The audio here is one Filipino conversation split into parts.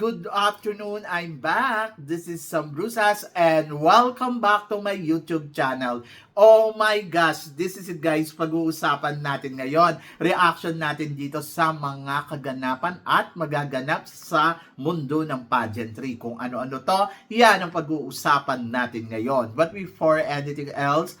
Good afternoon! I'm back! This is Sam Brusas and welcome back to my YouTube channel. Oh my gosh! This is it guys, pag-uusapan natin ngayon. Reaction natin dito sa mga kaganapan at magaganap sa mundo ng pageantry. Kung ano-ano to, yan ang pag-uusapan natin ngayon. But before anything else,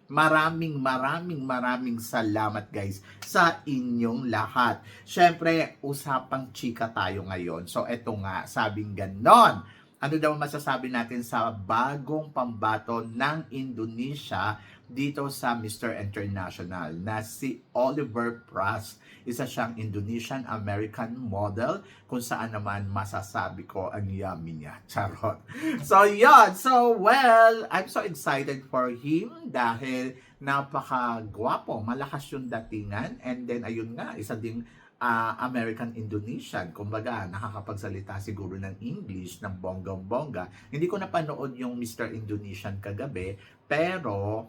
maraming maraming maraming salamat guys sa inyong lahat. Syempre, usapang chika tayo ngayon. So eto nga, sabing ganon. Ano daw masasabi natin sa bagong pambato ng Indonesia dito sa Mr. International na si Oliver Pras. Isa siyang Indonesian-American model kung saan naman masasabi ko ang yummy niya. Charot. So, yun. So, well, I'm so excited for him dahil napaka-gwapo, malakas yung datingan, and then, ayun nga, isa ding ah, American-Indonesian. Kumbaga, nakakapagsalita siguro ng English, ng bonggang-bongga. Hindi ko napanood yung Mr. Indonesian kagabi, pero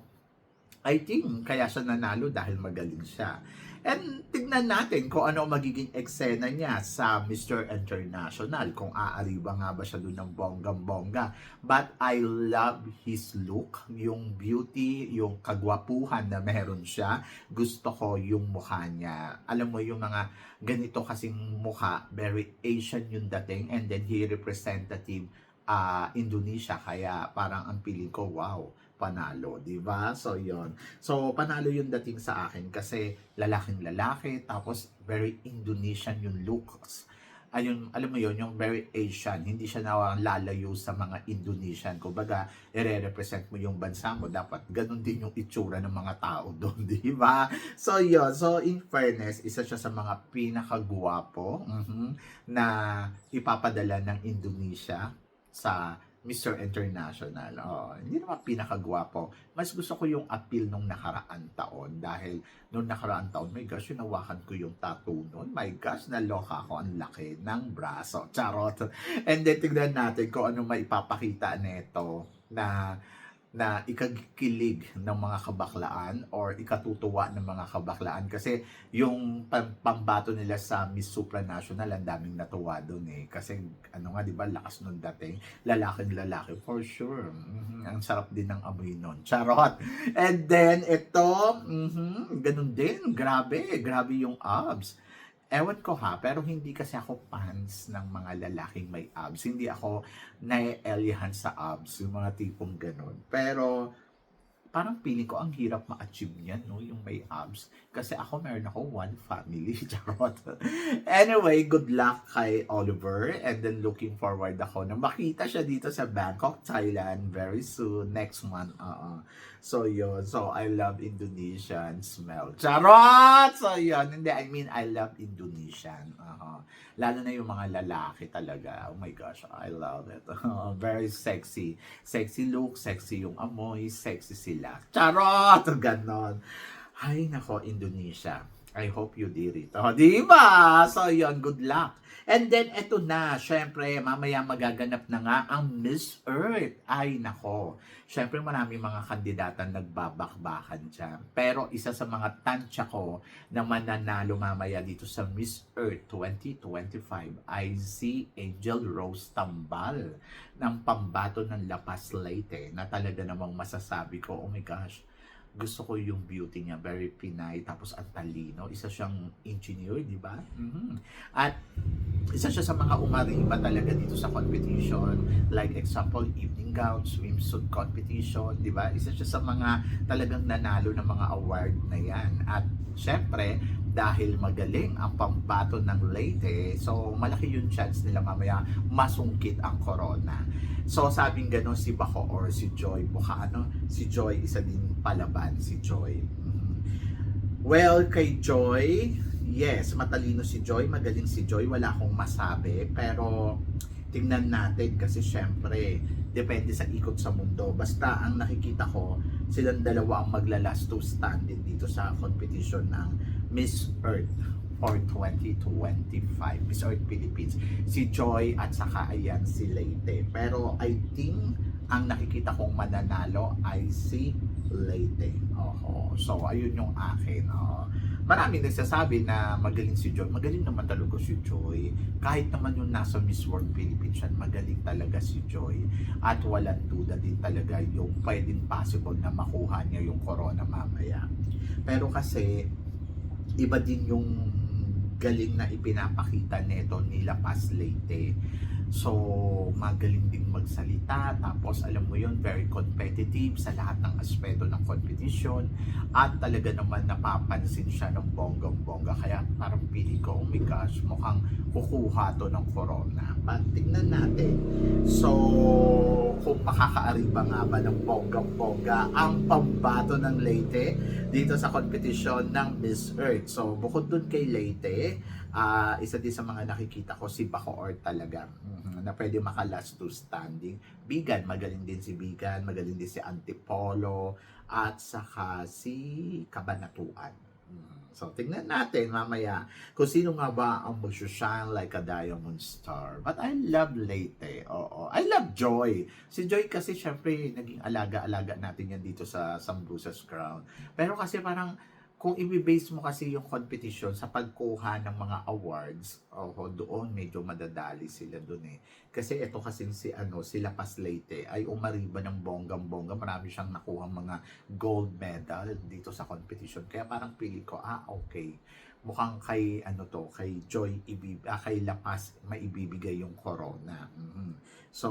I think kaya siya nanalo dahil magaling siya. And tignan natin kung ano magiging eksena niya sa Mr. International, kung aariba nga ba siya doon ng bonggang-bongga. But I love his look, yung beauty, yung kagwapuhan na meron siya. Gusto ko yung mukha niya. Alam mo yung mga ganito kasing mukha, very Asian yung dating and then he representative uh, Indonesia kaya parang ang feeling ko wow panalo, di ba? So, yon So, panalo yung dating sa akin kasi lalaking lalaki, tapos very Indonesian yung looks. Ayun, alam mo yon yung very Asian. Hindi siya lalayo sa mga Indonesian. Kumbaga, ire-represent mo yung bansa mo. Dapat ganun din yung itsura ng mga tao doon, di ba? So, yon So, in fairness, isa siya sa mga pinakagwapo mhm, na ipapadala ng Indonesia sa Mr. International. Oh, hindi naman pinakagwapo. Mas gusto ko yung appeal nung nakaraan taon dahil nung nakaraan taon, my gosh, hinawakan ko yung tattoo nun. My gosh, naloka ako. Ang laki ng braso. Charot. And then, tignan natin kung ano maipapakita nito na na ikakilig ng mga kabaklaan or ikatutuwa ng mga kabaklaan. Kasi yung pam- pambato nila sa Miss Supranational ang daming natuwa doon eh. Kasi ano nga di ba lakas nung dating. Lalaking lalaki for sure. Mhm, ang sarap din ng amoy nun. Charot! And then ito mhm, ganun din. Grabe grabe yung abs Ewan ko ha, pero hindi kasi ako fans ng mga lalaking may abs. Hindi ako naielyahan sa abs, yung mga tipong ganun. Pero parang feeling ko ang hirap ma-achieve niyan, no? Yung may abs. Kasi ako meron ako one family, charot. anyway, good luck kay Oliver. And then looking forward ako na makita siya dito sa Bangkok, Thailand very soon, next month. Uh So yun, so I love Indonesian smell. Charot! So yun, hindi, I mean, I love Indonesian. uh Lalo na yung mga lalaki talaga. Oh my gosh, I love it. very sexy. Sexy look, sexy yung amoy, sexy sila. Charot! Ganon. Ay, nako, Indonesia. I hope you did it. Oh, di ba? So, yun, good luck. And then, eto na, syempre, mamaya magaganap na nga ang Miss Earth. Ay, nako. Syempre, marami mga kandidata nagbabakbakan dyan. Pero, isa sa mga tansya ko na mananalo mamaya dito sa Miss Earth 2025 ay si Angel Rose Tambal ng pambato ng La Paz Leyte na talaga namang masasabi ko, oh my gosh, gusto ko yung beauty niya, very Pinay, tapos ang talino. Isa siyang engineer, di ba? Mhm. At isa siya sa mga umariba talaga dito sa competition. Like example, evening gown, swimsuit competition, di ba? Isa siya sa mga talagang nanalo ng mga award na yan. At syempre, dahil magaling ang pambato ng Leyte, so malaki yung chance nila mamaya masungkit ang corona. So sabing gano'n si Bako or si Joy, mukha ano, si Joy isa din palaban, si Joy. Mhm. Well, kay Joy, yes, matalino si Joy, magaling si Joy, wala akong masabi, pero tingnan natin kasi syempre, depende sa ikot sa mundo. Basta ang nakikita ko, silang dalawa ang maglalas to standing dito sa competition ng Miss Earth for 2025 Miss Earth Philippines si Joy at saka ayan si Leyte pero I think ang nakikita kong mananalo ay si Leyte Oho. so ayun yung akin oh. marami nagsasabi na magaling si Joy magaling naman talaga si Joy kahit naman yung nasa Miss World Philippines yan magaling talaga si Joy at walang duda din talaga yung pwedeng possible na makuha niya yung corona mamaya pero kasi iba din yung galing na ipinapakita nito ni La Paz Leyte. So, magaling din magsalita. Tapos, alam mo yon very competitive sa lahat ng aspeto ng competition. At talaga naman napapansin siya ng bonggang-bongga. Kaya parang pili ko, oh my gosh, mukhang kukuha to ng corona. But tingnan natin. So, kung makakaariba nga ba ng bonggang-bongga ang pambato ng Leyte dito sa competition ng Miss Earth. So, bukod dun kay Leyte, ah isa din sa mga nakikita ko si Bacoor talaga Mhm, na pwede maka last two standing. Bigan, magaling din si Bigan, magaling din si Antipolo, at saka si Kabanatuan. Mhm. So, tingnan natin mamaya kung sino nga ba ang mag-shine like a diamond star. But I love Leyte. Oo. I love Joy. Si Joy kasi syempre naging alaga-alaga natin yan dito sa Sambusa's Crown. Pero kasi parang kung i-base mo kasi yung competition sa pagkuha ng mga awards, oh, doon medyo madadali sila doon eh. Kasi ito kasi si ano, si Lapas Leyte ay umariba ng bonggang-bongga. Marami siyang nakuha mga gold medal dito sa competition. Kaya parang pili ko, ah okay. Mukhang kay ano to, kay Joy ibib ah, kay Lapas maibibigay yung corona. Mhm. So,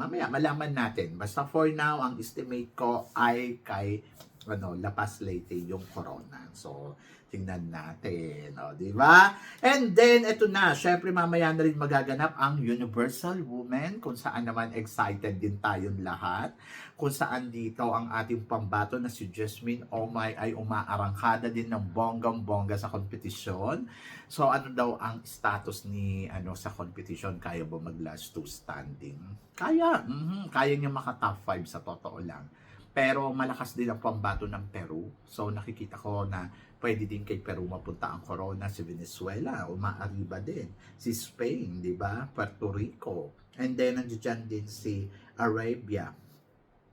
mamaya malaman natin. Basta for now, ang estimate ko ay kay ano, Lapas Leyte yung corona. So, tingnan natin, o, di ba? And then, eto na, syempre mamaya na rin magaganap ang Universal Woman, kung saan naman excited din tayong lahat, kung saan dito ang ating pambato na si Jasmine Omay ay umaarangkada din ng bonggang-bongga sa kompetisyon. So, ano daw ang status ni ano sa competition? Kaya ba mag last two standing? Kaya, mhm, kaya niya maka top 5 sa totoo lang. Pero malakas din ang pambato ng Peru. So nakikita ko na pwede din kay Peru mapunta ang corona si Venezuela, umaariba din. Si Spain, di ba? Puerto Rico. And then nandiyan din si Arabia.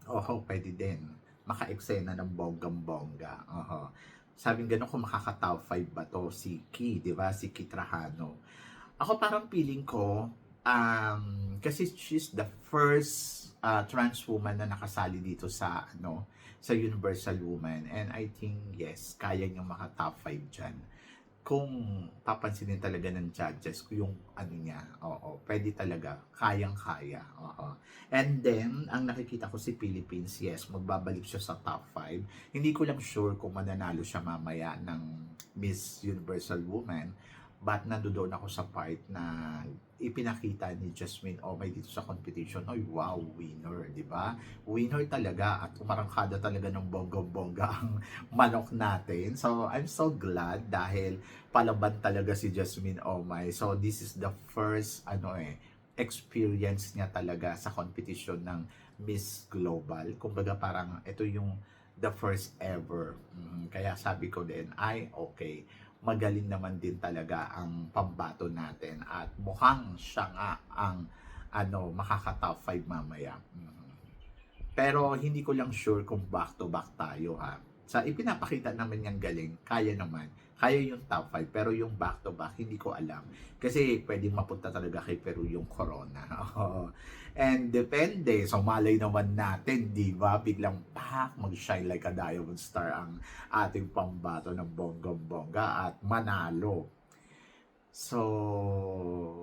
Oho, pwede din. Maka-eksena ng bonggang-bongga. Oho. Sabing gano'n kung makaka-top 5 ba to si Ki, di ba? Si Ki Trajano. Ako parang feeling ko, um, kasi she's the first uh, trans woman na nakasali dito sa ano sa Universal Woman. And I think yes kaya niyang maka top 5 diyan kung papansinin talaga ng judges kung yung ano niya oo pwede talaga. Kayang kaya oo. And then ang nakikita ko si Philippines yes magbabalik siya sa top 5 hindi ko lang sure kung mananalo siya mamaya ng Miss Universal Woman but nandoon ako sa part na ipinakita ni Jasmine Omay dito sa competition. Oy, wow, winner, di ba? Winner talaga at umarangkada talaga ng bongga-bongga ang manok natin. So, I'm so glad dahil palaban talaga si Jasmine Omay. So, this is the first, ano eh, experience niya talaga sa competition ng Miss Global. Kumbaga parang ito yung the first ever. Mhm. Kaya sabi ko din, ay okay, magaling naman din talaga ang pambato natin at mukhang siya nga ang ano makaka-top 5 mamaya. Mhm. Pero hindi ko lang sure kung back to back tayo ha. Sa ipinapakita naman niyang galing, kaya naman. Kaya yung top 5, pero yung back to back, hindi ko alam. Kasi pwedeng mapunta talaga kay Peru yung corona. And depende, so malay naman natin, di ba? Biglang pak, mag-shine like a diamond star ang ating pambato ng bonggong-bongga at manalo. So,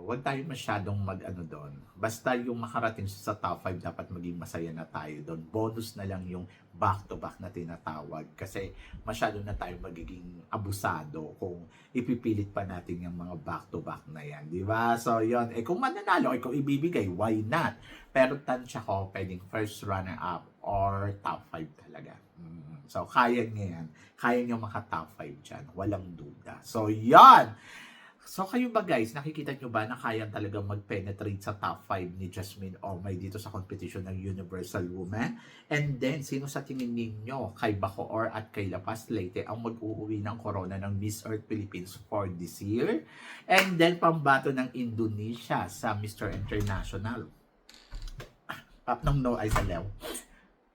wag tayo masyadong mag-ano doon. Basta yung makarating sa top 5, dapat maging masaya na tayo doon. Bonus na lang yung back-to-back na tinatawag. Kasi masyado na tayo magiging abusado kung ipipilit pa natin yung mga back-to-back na yan. Di ba? So, yon Eh, kung mananalo, eh, kung ibibigay, why not? Pero tansya ko, pwedeng first runner-up or top 5 talaga. Mm. So, kaya niya yan. Kaya niya maka-top 5 dyan. Walang duda. So, yon So kayo ba guys, nakikita nyo ba na kayang talagang mag-penetrate sa top 5 ni Jasmine Omay dito sa competition ng Universal Woman? And then, sino sa tingin ninyo kay Bacoor at kay La Paz Leyte ang mag-uuwi ng corona ng Miss Earth Philippines for this year? And then, pambato ng Indonesia sa Mr. International. Pap ng no ay sa Leo.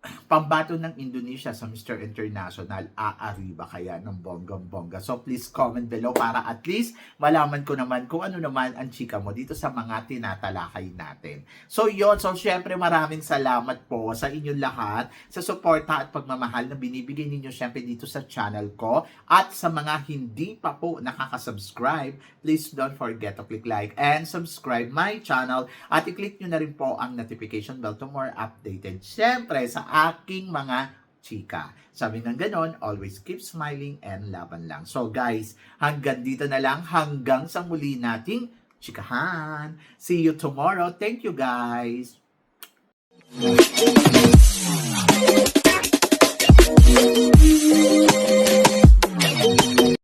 Pambato ng Indonesia sa Mr. International, aari ba kaya ng bonggang-bongga? So please comment below para at least malaman ko naman kung ano naman ang chika mo dito sa mga tinatalakay natin. So yon so syempre maraming salamat po sa inyong lahat sa suporta at pagmamahal na binibigay ninyo syempre dito sa channel ko at sa mga hindi pa po nakaka-subscribe, please don't forget to click like and subscribe my channel at i-click nyo na rin po ang notification bell to more updated. Syempre sa aking mga chika. Sabi ng ganon, always keep smiling and laban lang. So guys, hanggang dito na lang, hanggang sa muli nating chikahan. See you tomorrow. Thank you guys. Thank you.